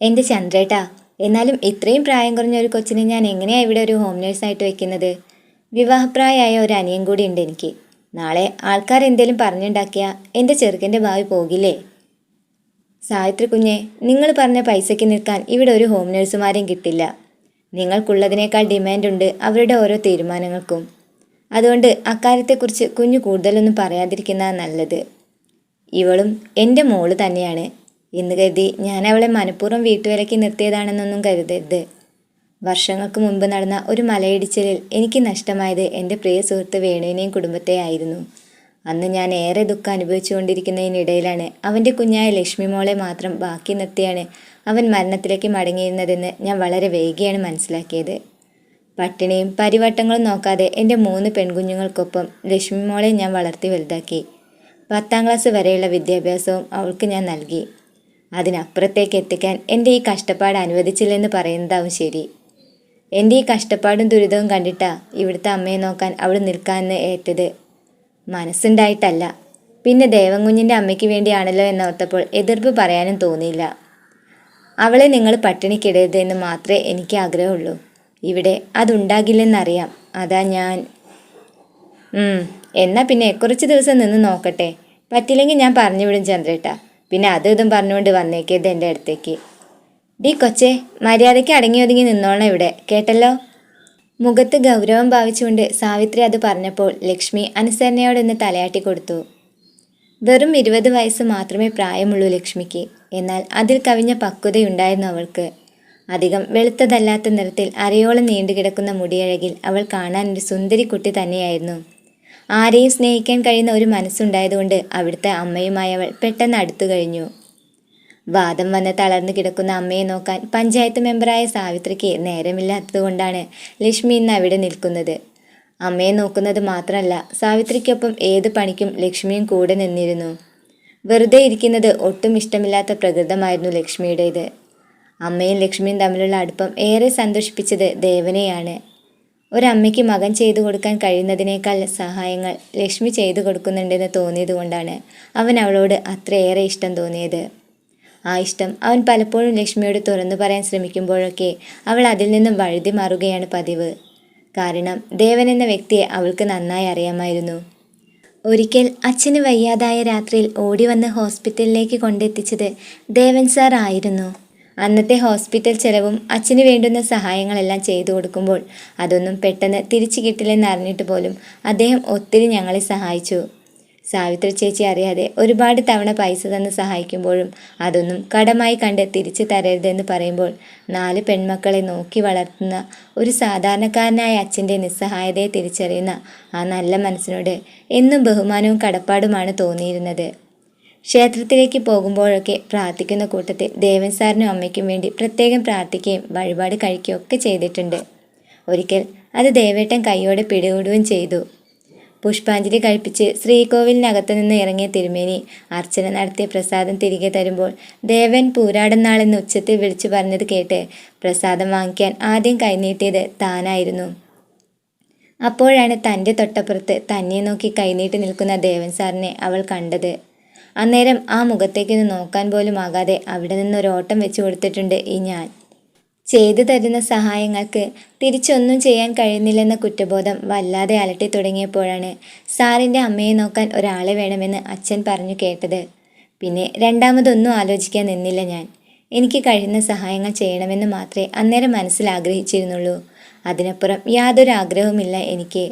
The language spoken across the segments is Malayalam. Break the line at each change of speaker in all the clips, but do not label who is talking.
എന്റെ ചന്ദ്രേട്ടാ എന്നാലും ഇത്രയും പ്രായം കുറഞ്ഞ ഒരു കൊച്ചിനെ ഞാൻ എങ്ങനെയാണ് ഇവിടെ ഒരു ഹോം നേഴ്സായിട്ട് വെക്കുന്നത്? വിവാഹപ്രായമായ ഒരു അനിയൻ കൂടി ഉണ്ട് എനിക്ക്. നാളെ ആൾക്കാർ എന്തേലും പറഞ്ഞുണ്ടാക്കിയ എന്റെ ചെറുക്കന്റെ ഭാവി പോകില്ലേ? സാവിത്രി കുഞ്ഞെ നിങ്ങൾ പറഞ്ഞ പൈസയ്ക്ക് നിൽക്കാൻ ഇവിടെ ഒരു ഹോം നേഴ്സുമാരെയും കിട്ടില്ല. നിങ്ങൾക്കുള്ളതിനേക്കാൾ ഡിമാൻഡുണ്ട് അവരുടെ ഓരോ തീരുമാനങ്ങൾക്കും. അതുകൊണ്ട് അക്കാര്യത്തെക്കുറിച്ച് കുഞ്ഞു കൂടുതലൊന്നും പറയാതിരിക്കുന്നതാണ് നല്ലത്. ഇവളും എന്റെ മോൾ തന്നെയാണ്. എന്ന് കരുതി ഞാൻ അവളെ മനഃപൂർവം വീട്ടുവിലക്കി നിർത്തിയതാണെന്നൊന്നും കരുതരുത്. വർഷങ്ങൾക്ക് മുമ്പ് നടന്ന ഒരു മലയിടിച്ചിലിൽ എനിക്ക് നഷ്ടമായത് എന്റെ പ്രിയ സുഹൃത്ത് വേണുവിനെയും കുടുംബത്തെ ആയിരുന്നു. അന്ന് ഞാൻ ഏറെ ദുഃഖം അനുഭവിച്ചുകൊണ്ടിരിക്കുന്നതിനിടയിലാണ് അവന്റെ കുഞ്ഞായ ലക്ഷ്മി മോളെ മാത്രം ബാക്കി നിർത്തിയാണ് അവൻ മരണത്തിലേക്ക് മടങ്ങിയിരുന്നതെന്ന് ഞാൻ വളരെ വൈകിയാണ് മനസ്സിലാക്കിയത്. പട്ടിണിയും പരിവട്ടങ്ങളും നോക്കാതെ എന്റെ മൂന്ന് പെൺകുഞ്ഞുങ്ങൾക്കൊപ്പം ലക്ഷ്മി മോളെ ഞാൻ വളർത്തി വലുതാക്കി. പത്താം ക്ലാസ് വരെയുള്ള വിദ്യാഭ്യാസവും അവൾക്ക് ഞാൻ നൽകി. അതിനപ്പുറത്തേക്ക് എത്തിക്കാൻ എന്റെ ഈ കഷ്ടപ്പാട് അനുവദിച്ചില്ലെന്ന് പറയുന്നതാവും ശരി. എന്റെ ഈ കഷ്ടപ്പാടും ദുരിതവും കണ്ടിട്ടാ ഇവിടുത്തെ അമ്മയെ നോക്കാൻ അവിടെ നിൽക്കാമെന്ന് ഏറ്റത്. മനസ്സുണ്ടായിട്ടല്ല. പിന്നെ ദേവൻകുഞ്ഞിന്റെ അമ്മയ്ക്ക് വേണ്ടിയാണല്ലോ എന്നോർത്തപ്പോൾ എതിർപ്പ് പറയാനും തോന്നിയില്ല. അവളെ നിങ്ങൾ പട്ടിണിക്കിടരുത് എന്ന് മാത്രമേ എനിക്ക് ആഗ്രഹമുള്ളൂ. ഇവിടെ അതുണ്ടാകില്ലെന്നറിയാം. അതാ ഞാൻ. എന്നാൽ എന്നാ പിന്നെ കുറച്ച് ദിവസം നിന്ന് നോക്കട്ടെ. പറ്റില്ലെങ്കിൽ ഞാൻ പറഞ്ഞു വിടും ചന്ദ്രേട്ട. പിന്നെ അതും ഇതും പറഞ്ഞുകൊണ്ട് വന്നേക്കരുത് എന്റെ അടുത്തേക്ക്. ഡി കൊച്ചേ മര്യാദയ്ക്ക് അടങ്ങി ഒതുങ്ങി നിന്നോളണം ഇവിടെ കേട്ടല്ലോ? മുഖത്ത് ഗൗരവം ഭാവിച്ചുകൊണ്ട് സാവിത്രി അത് പറഞ്ഞപ്പോൾ ലക്ഷ്മി അനുസരണയോടൊന്ന് തലയാട്ടി കൊടുത്തു. വെറും ഇരുപത് വയസ്സ് മാത്രമേ പ്രായമുള്ളൂ ലക്ഷ്മിക്ക് എന്നാൽ അതിൽ കവിഞ്ഞ പക്വതയുണ്ടായിരുന്നു അവൾക്ക്. അധികം വെളുത്തതല്ലാത്ത നിറത്തിൽ അരയോളം നീണ്ടുകിടക്കുന്ന മുടിയഴകിൽ അവൾ കാണാൻ ഒരു സുന്ദരി കുട്ടി തന്നെയായിരുന്നു. ആരെയും സ്നേഹിക്കാൻ കഴിയുന്ന ഒരു മനസ്സുണ്ടായതുകൊണ്ട് അവിടുത്തെ അമ്മയുമായി അവൾ പെട്ടെന്ന് അടുത്തു കഴിഞ്ഞു. വാദം വന്ന് തളർന്നു കിടക്കുന്ന അമ്മയെ നോക്കാൻ പഞ്ചായത്ത് മെമ്പറായ സാവിത്രിക്ക് നേരമില്ലാത്തതുകൊണ്ടാണ് ലക്ഷ്മി ഇന്ന് അവിടെ നിൽക്കുന്നത്. അമ്മയെ നോക്കുന്നത് മാത്രമല്ല സാവിത്രിക്കൊപ്പം ഏത് പണിക്കും ലക്ഷ്മിയും കൂടെ നിന്നിരുന്നു. വെറുതെ ഇരിക്കുന്നത് ഒട്ടും ഇഷ്ടമില്ലാത്ത പ്രകൃതമായിരുന്നു ലക്ഷ്മിയുടേത്. അമ്മയും ലക്ഷ്മിയും തമ്മിലുള്ള അടുപ്പം ഏറെ സന്തോഷിപ്പിച്ചത് ദേവനെയാണ്. ഒരമ്മയ്ക്ക് മകൻ ചെയ്തു കൊടുക്കാൻ കഴിയുന്നതിനേക്കാൾ സഹായങ്ങൾ ലക്ഷ്മി ചെയ്തു കൊടുക്കുന്നുണ്ടെന്ന് തോന്നിയതുകൊണ്ടാണ് അവൻ അവളോട് അത്രയേറെ ഇഷ്ടം തോന്നിയത്. ആ ഇഷ്ടം അവൻ പലപ്പോഴും ലക്ഷ്മിയോട് തുറന്നു പറയാൻ ശ്രമിക്കുമ്പോഴൊക്കെ അവൾ അതിൽ നിന്നും വഴുതി മാറുകയാണ് പതിവ്. കാരണം ദേവൻ എന്ന വ്യക്തിയെ അവൾക്ക് നന്നായി അറിയാമായിരുന്നു. ഒരിക്കൽ അച്ഛന് വയ്യാതായ രാത്രിയിൽ ഓടി വന്ന് ഹോസ്പിറ്റലിലേക്ക് കൊണ്ടെത്തിച്ചത് ദേവൻ സാർ ആയിരുന്നു. അന്നത്തെ ഹോസ്പിറ്റൽ ചെലവും അച്ഛന് വേണ്ടുന്ന സഹായങ്ങളെല്ലാം ചെയ്തു കൊടുക്കുമ്പോൾ അതൊന്നും പെട്ടെന്ന് തിരിച്ചു കിട്ടില്ലെന്ന് അറിഞ്ഞിട്ട് പോലും അദ്ദേഹം ഒത്തിരി ഞങ്ങളെ സഹായിച്ചു. സാവിത്രി ചേച്ചി അറിയാതെ ഒരുപാട് തവണ പൈസ തന്ന് സഹായിക്കുമ്പോഴും അതൊന്നും കടമായി കണ്ട് തിരിച്ചു തരരുതെന്ന് പറയുമ്പോൾ നാല് പെൺമക്കളെ നോക്കി വളർത്തുന്ന ഒരു സാധാരണക്കാരനായ അച്ഛന്റെ നിസ്സഹായതയെ തിരിച്ചറിയുന്ന ആ നല്ല മനസ്സിനോട് എന്നും ബഹുമാനവും കടപ്പാടുമാണ് തോന്നിയിരുന്നത്. ക്ഷേത്രത്തിലേക്ക് പോകുമ്പോഴൊക്കെ പ്രാർത്ഥിക്കുന്ന കൂട്ടത്തിൽ ദേവൻ സാറിനും അമ്മയ്ക്കും വേണ്ടി പ്രത്യേകം പ്രാർത്ഥിക്കുകയും വഴിപാട് കഴിക്കുകയും ഒക്കെ ചെയ്തിട്ടുണ്ട്. ഒരിക്കൽ അത് ദേവേട്ടൻ കൈയോടെ പിടികൂടുകയും ചെയ്തു. പുഷ്പാഞ്ജലി കഴിപ്പിച്ച് ശ്രീകോവിലിനകത്തു നിന്ന് ഇറങ്ങിയ തിരുമേനി അർച്ചന നടത്തിയ പ്രസാദം തിരികെ തരുമ്പോൾ ദേവൻ പൂരാടുന്നാളെന്ന് ഉച്ചത്തിൽ വിളിച്ചു പറഞ്ഞത് കേട്ട് പ്രസാദം വാങ്ങിക്കാൻ ആദ്യം കൈനീട്ടിയത് താനായിരുന്നു. അപ്പോഴാണ് തന്റെ തൊട്ടപ്പുറത്ത് തന്നെ നോക്കി കൈനീട്ടി നിൽക്കുന്ന ദേവൻ സാറിനെ അവൾ കണ്ടത്. അന്നേരം ആ മുഖത്തേക്കൊന്ന് നോക്കാൻ പോലും ആകാതെ അവിടെ നിന്ന് ഒരു ഓട്ടം വെച്ചു കൊടുത്തിട്ടുണ്ട് ഈ ഞാൻ. ചെയ്തു തരുന്ന സഹായങ്ങൾക്ക് തിരിച്ചൊന്നും ചെയ്യാൻ കഴിയുന്നില്ലെന്ന കുറ്റബോധം വല്ലാതെ അലട്ടി തുടങ്ങിയപ്പോഴാണ് സാറിന്റെ അമ്മയെ നോക്കാൻ ഒരാളെ വേണമെന്ന് അച്ഛൻ പറഞ്ഞു കേട്ടത്. പിന്നെ രണ്ടാമതൊന്നും ആലോചിക്കാൻ നിന്നില്ല ഞാൻ. എനിക്ക് കഴിയുന്ന സഹായങ്ങൾ ചെയ്യണമെന്ന് മാത്രമേ അന്നേരം മനസ്സിൽ ആഗ്രഹിച്ചിരുന്നുള്ളൂ. അതിനപ്പുറം യാതൊരു ആഗ്രഹവുമില്ല എനിക്ക്.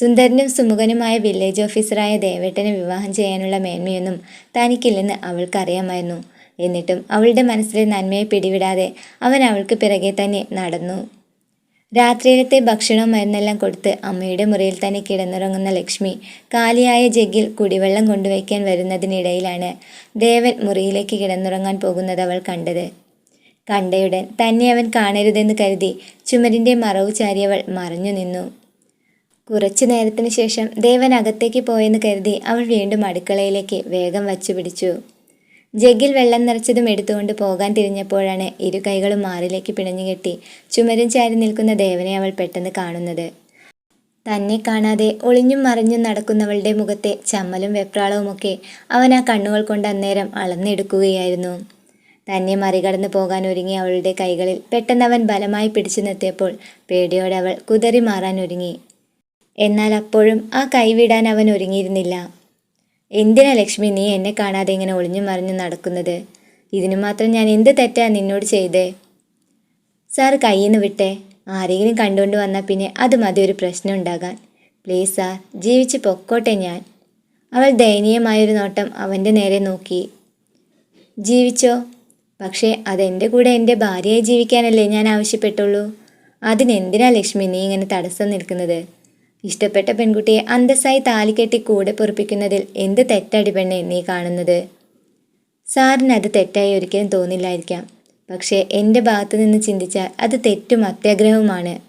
സുന്ദരനും സുമുഖനുമായ വില്ലേജ് ഓഫീസറായ ദേവേട്ടനെ വിവാഹം ചെയ്യാനുള്ള മേന്മയൊന്നും തനിക്കില്ലെന്ന് അവൾക്കറിയാമായിരുന്നു. എന്നിട്ടും അവളുടെ മനസ്സിലെ നന്മയെ പിടിവിടാതെ അവൻ അവൾക്ക് പിറകെ തന്നെ നടന്നു. രാത്രിയിലത്തെ ഭക്ഷണവും മരുന്നെല്ലാം കൊടുത്ത് അമ്മയുടെ മുറിയിൽ തന്നെ കിടന്നുറങ്ങുന്ന ലക്ഷ്മി കാലിയായ ജഗ്ഗിൽ കുടിവെള്ളം കൊണ്ടുവയ്ക്കാൻ വരുന്നതിനിടയിലാണ് ദേവൻ മുറിയിലേക്ക് കിടന്നുറങ്ങാൻ പോകുന്നത് അവൾ കണ്ടത്. കണ്ടയുടൻ തന്നെ അവൻ കാണരുതെന്ന് കരുതി ചുമരിന്റെ മറവ് ചാരിയവൾ മറഞ്ഞു നിന്നു. കുറച്ചു നേരത്തിന് ശേഷം ദേവൻ അകത്തേക്ക് പോയെന്ന് കരുതി അവൾ വീണ്ടും അടുക്കളയിലേക്ക് വേഗം വച്ചു പിടിച്ചു ജഗ്ഗിൽ വെള്ളം നിറച്ചതും എടുത്തുകൊണ്ട് പോകാൻ തിരിഞ്ഞപ്പോഴാണ് ഇരു കൈകളും മാറിലേക്ക് പിണഞ്ഞുകെട്ടി ചുമരും ചാരി നിൽക്കുന്ന ദേവനെ അവൾ പെട്ടെന്ന് കാണുന്നത്. തന്നെ കാണാതെ ഒളിഞ്ഞും മറിഞ്ഞും നടക്കുന്നവളുടെ മുഖത്തെ ചമ്മലും വെപ്രാളവുമൊക്കെ അവൻ ആ കണ്ണുകൾ കൊണ്ട് അന്നേരം അളന്നെടുക്കുകയായിരുന്നു. തന്നെ മറികടന്നു പോകാൻ ഒരുങ്ങി അവളുടെ കൈകളിൽ പെട്ടെന്ന് അവൻ ബലമായി പിടിച്ചു നിർത്തിയപ്പോൾ പേടിയോടെ അവൾ കുതറി മാറാൻ ഒരുങ്ങി. എന്നാൽ അപ്പോഴും ആ കൈവിടാൻ അവൻ ഒരുങ്ങിയിരുന്നില്ല. എന്തിനാ ലക്ഷ്മി നീ എന്നെ കാണാതെ ഇങ്ങനെ ഒളിഞ്ഞു മറിഞ്ഞു നടക്കുന്നത്? ഇതിനു മാത്രം ഞാൻ എന്ത് തെറ്റാ നിന്നോട് ചെയ്തേ? സാർ കയ്യിൽ നിന്ന് വിട്ടേ. ആരെങ്കിലും കണ്ടുകൊണ്ട് വന്നാൽ പിന്നെ അത് മതി ഒരു പ്രശ്നം ഉണ്ടാകാൻ. പ്ലീസ് സാർ ജീവിച്ച് പൊക്കോട്ടെ ഞാൻ. അവൾ ദയനീയമായൊരു നോട്ടം അവന്റെ നേരെ നോക്കി. ജീവിച്ചോ? പക്ഷേ അതെന്റെ കൂടെ എന്റെ ഭാര്യയെ ജീവിക്കാനല്ലേ ഞാൻ ആവശ്യപ്പെട്ടുള്ളൂ. അതിനെന്തിനാ ലക്ഷ്മി നീ ഇങ്ങനെ തടസ്സം നിൽക്കുന്നത്? ഇഷ്ടപ്പെട്ട പെൺകുട്ടിയെ അന്തസ്സായി താലിക്കെട്ടി കൂടെ പൊറപ്പിക്കുന്നതിൽ എന്ത് തെറ്റടി പെണ്ണെ നീ കാണുന്നത്? സാറിന് അത് തെറ്റായി ഒരിക്കലും തോന്നില്ലായിരിക്കാം. പക്ഷേ എന്റെ ഭാഗത്തു നിന്ന് ചിന്തിച്ചാൽ അത് തെറ്റും അത്യാഗ്രഹവുമാണ്.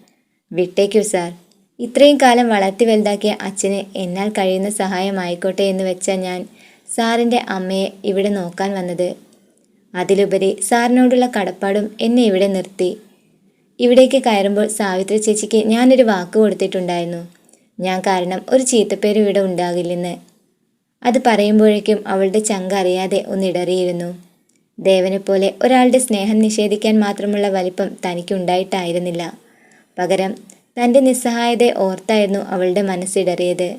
വിട്ടേക്കൂ സാർ. ഇത്രയും കാലം വളർത്തി വലുതാക്കിയ അച്ഛന് എന്നാൽ കഴിയുന്ന സഹായം സഹായമായിക്കോട്ടെ എന്ന് വെച്ചാൽ ഞാൻ സാറിന്റെ അമ്മയെ ഇവിടെ നോക്കാൻ വന്നത്. അതിലുപരി സാറിനോടുള്ള കടപ്പാടും എന്നെ ഇവിടെ നിർത്തി. ഇവിടേക്ക് കയറുമ്പോൾ സാവിത്രി ചേച്ചിക്ക് ഞാനൊരു വാക്ക് കൊടുത്തിട്ടുണ്ടായിരുന്നു. ഞാൻ കാരണം ഒരു ചീത്തപ്പേര് ഇവിടെ ഉണ്ടാകില്ലെന്ന്. അത് പറയുമ്പോഴേക്കും അവളുടെ ചങ്ക അറിയാതെ ഒന്നിടറിയിരുന്നു ദേവനെപ്പോലെ ഒരാളുടെ സ്നേഹം നിഷേധിക്കാൻ മാത്രമുള്ള വലിപ്പം തനിക്കുണ്ടായിട്ടായിരുന്നില്ല പകരം തന്റെ നിസ്സഹായതയെ ഓർത്തായിരുന്നു അവളുടെ മനസ്സിടറിയത്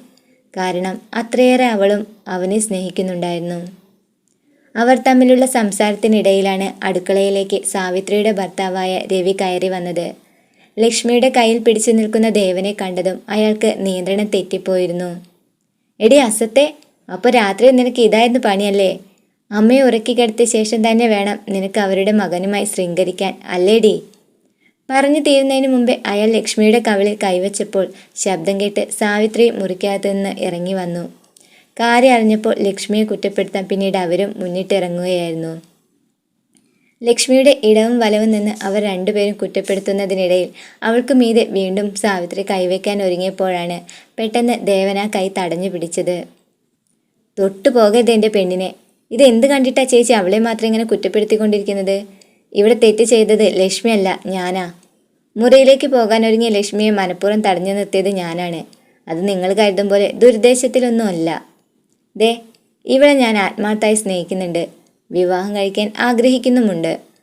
കാരണം അത്രയേറെ അവളും അവനെ സ്നേഹിക്കുന്നുണ്ടായിരുന്നു. അവർ തമ്മിലുള്ള സംസാരത്തിനിടയിലാണ് അടുക്കളയിലേക്ക് സാവിത്രിയുടെ ഭർത്താവായ രവി കയറി വന്നത്. ലക്ഷ്മിയുടെ കയ്യിൽ പിടിച്ചു നിൽക്കുന്ന ദേവനെ കണ്ടതും അയാൾക്ക് നിയന്ത്രണം തെറ്റിപ്പോയിരുന്നു. എടി അസത്തെ അപ്പോൾ രാത്രി നിനക്ക് ഇതായിരുന്നു പണിയല്ലേ? അമ്മയെ ഉറക്കി കിടത്തിയ ശേഷം തന്നെ വേണം നിനക്ക് അവരുടെ മകനുമായി ശൃംഗരിക്കാൻ അല്ലേടി? പറഞ്ഞു തീരുന്നതിന് മുമ്പേ അയാൾ ലക്ഷ്മിയുടെ കവിളിൽ കൈവച്ചപ്പോൾ ശബ്ദം കേട്ട് സാവിത്രി മുറിക്കകത്തു നിന്ന് ഇറങ്ങി വന്നു. കാര്യം അറിഞ്ഞപ്പോൾ ലക്ഷ്മിയെ കുറ്റപ്പെടുത്താൻ പിന്നീട് അവരും മുന്നിട്ടിറങ്ങുകയായിരുന്നു. ലക്ഷ്മിയുടെ ഇടവും വലവും നിന്ന് അവർ രണ്ടുപേരും കുറ്റപ്പെടുത്തുന്നതിനിടയിൽ അവൾക്ക് മീതെ വീണ്ടും സാവിത്രി കൈവയ്ക്കാൻ ഒരുങ്ങിയപ്പോഴാണ് പെട്ടെന്ന് ദേവന കൈ തടഞ്ഞു പിടിച്ചത്. തൊട്ടു പോകരുത് എന്റെ പെണ്ണിനെ. ഇത് എന്ത് കണ്ടിട്ടാ ചേച്ചി അവളെ മാത്രം ഇങ്ങനെ കുറ്റപ്പെടുത്തിക്കൊണ്ടിരിക്കുന്നത്? ഇവിടെ തെറ്റ് ചെയ്തത് ലക്ഷ്മിയല്ല ഞാനാ. മുറിയിലേക്ക് പോകാൻ ഒരുങ്ങിയ ലക്ഷ്മിയെ മനഃപൂർവം തടഞ്ഞു നിർത്തിയത് ഞാനാണ്. അത് നിങ്ങൾ കരുതും പോലെ ദുരുദ്ദേശത്തിലൊന്നുമല്ല. ദേ ഇവളെ ഞാൻ ആത്മാർത്ഥമായി സ്നേഹിക്കുന്നുണ്ട്. വിവാഹം കഴിക്കാൻ ആഗ്രഹിക്കുന്നുമുണ്ട്.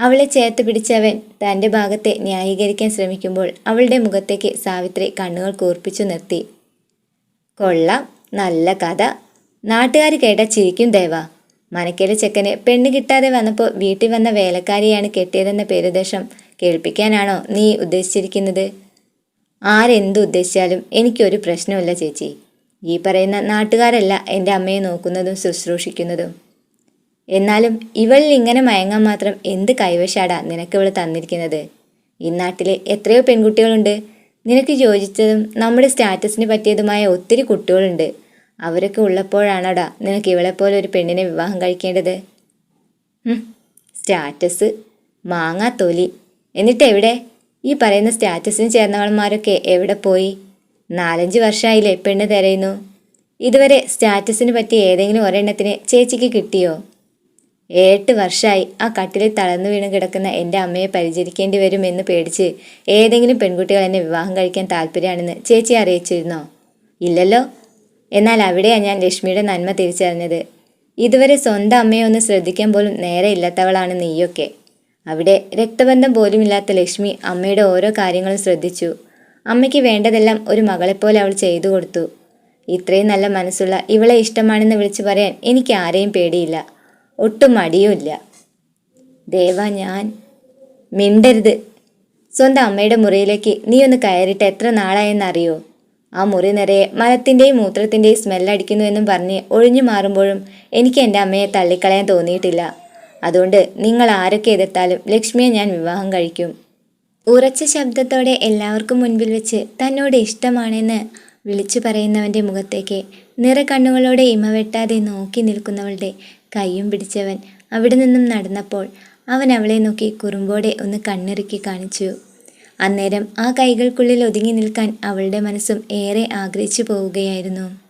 അവളെ ചേർത്ത് പിടിച്ചവൻ തന്റെ ഭാഗത്തെ ന്യായീകരിക്കാൻ ശ്രമിക്കുമ്പോൾ അവളുടെ മുഖത്തേക്ക് സാവിത്രി കണ്ണുകൾ കൂർപ്പിച്ചു നിർത്തി. കൊള്ളാം നല്ല കഥ. നാട്ടുകാർ കേട്ട ചിരിക്കും ദേവ. മനക്കേലെ ചെക്കന് പെണ്ണ് കിട്ടാതെ വന്നപ്പോൾ വീട്ടിൽ വന്ന വേലക്കാരിയാണ് കെട്ടിയതെന്ന പേരുദേശം കേൾപ്പിക്കാനാണോ നീ ഉദ്ദേശിച്ചിരിക്കുന്നത്? ആരെന്ത് ഉദ്ദേശിച്ചാലും എനിക്കൊരു പ്രശ്നമില്ല ചേച്ചി. ഈ പറയുന്ന നാട്ടുകാരല്ല എന്റെ അമ്മയെ നോക്കുന്നതും ശുശ്രൂഷിക്കുന്നതും. എന്നാലും ഇവളിൽ ഇങ്ങനെ മയങ്ങാൻ മാത്രം എന്ത് കൈവശാടാ നിനക്ക് ഇവൾ തന്നിരിക്കുന്നത്? ഈ നാട്ടിലെ എത്രയോ പെൺകുട്ടികളുണ്ട്. നിനക്ക് യോജിച്ചതും നമ്മുടെ സ്റ്റാറ്റസിന് പറ്റിയതുമായ ഒത്തിരി കുട്ടികളുണ്ട്. അവരൊക്കെ ഉള്ളപ്പോഴാണോടാ നിനക്ക് ഇവളെപ്പോലെ ഒരു പെണ്ണിനെ വിവാഹം കഴിക്കേണ്ടത്? സ്റ്റാറ്റസ് മാങ്ങാ തൊലി. എന്നിട്ട് എവിടെ? ഈ പറയുന്ന സ്റ്റാറ്റസിന് ചേർന്നവന്മാരൊക്കെ എവിടെ പോയി? നാലഞ്ച് വർഷമായില്ലേ പെണ്ണ് തിരയുന്നു. ഇതുവരെ സ്റ്റാറ്റസിന് പറ്റിയ ഏതെങ്കിലും ഒരെണ്ണത്തിന് ചേച്ചിക്ക് കിട്ടിയോ? ഏട്ട് വർഷമായി ആ കട്ടിലിൽ തളർന്നു വീണ് കിടക്കുന്ന എന്റെ അമ്മയെ പരിചരിക്കേണ്ടി വരുമെന്ന് പേടിച്ച് ഏതെങ്കിലും പെൺകുട്ടികൾ എന്നെ വിവാഹം കഴിക്കാൻ താല്പര്യമാണെന്ന് ചേച്ചി അറിയിച്ചിരുന്നോ? ഇല്ലല്ലോ. എന്നാൽ അവിടെയാണ് ഞാൻ ലക്ഷ്മിയുടെ നന്മ തിരിച്ചറിഞ്ഞത്. ഇതുവരെ സ്വന്തം അമ്മയെ ഒന്ന് ശ്രദ്ധിക്കാൻ പോലും നേരെ ഇല്ലാത്തവളാണ് നീയൊക്കെ. അവിടെ രക്തബന്ധം പോലുമില്ലാത്ത ലക്ഷ്മി അമ്മയുടെ ഓരോ കാര്യങ്ങളും ശ്രദ്ധിച്ചു. അമ്മയ്ക്ക് വേണ്ടതെല്ലാം ഒരു മകളെപ്പോലെ അവൾ ചെയ്തു കൊടുത്തു. ഇത്രയും നല്ല മനസ്സുള്ള ഇവളെ ഇഷ്ടമാണെന്ന് വിളിച്ചു പറയാൻ എനിക്ക് ആരെയും പേടിയില്ല. ഒട്ടും മടിയുമില്ല. ദേവ ഞാൻ മിണ്ടരുത്. സ്വന്തം അമ്മയുടെ മുറിയിലേക്ക് നീ ഒന്ന് കയറിയിട്ട് എത്ര നാളായെന്നറിയോ? ആ മുറി നിറയെ മരത്തിന്റെയും മൂത്രത്തിന്റെയും സ്മെല്ലടിക്കുന്നുവെന്നും പറഞ്ഞ് ഒഴിഞ്ഞു മാറുമ്പോഴും എനിക്ക് എന്റെ അമ്മയെ തള്ളിക്കളയാൻ തോന്നിയിട്ടില്ല. അതുകൊണ്ട് നിങ്ങൾ ആരൊക്കെ എതിർത്താലും ലക്ഷ്മിയെ ഞാൻ വിവാഹം കഴിക്കും. ഉറച്ച ശബ്ദത്തോടെ എല്ലാവർക്കും മുൻപിൽ വെച്ച് തന്നോട് ഇഷ്ടമാണെന്ന് വിളിച്ചു പറയുന്നവന്റെ മുഖത്തേക്ക് നിറകണ്ണുകളോടെ ഇമ വെട്ടാതെ നോക്കി നിൽക്കുന്നവളുടെ കൈയും പിടിച്ചവൻ അവിടെ നിന്നും നടന്നപ്പോൾ അവൻ അവളെ നോക്കി കുറുമ്പോടെ ഒന്ന് കണ്ണിറുക്കി കാണിച്ചു. അന്നേരം ആ കൈകൾക്കുള്ളിൽ ഒതുങ്ങി നിൽക്കാൻ അവളുടെ മനസ്സും ഏറെ ആഗ്രഹിച്ചു പോവുകയായിരുന്നു.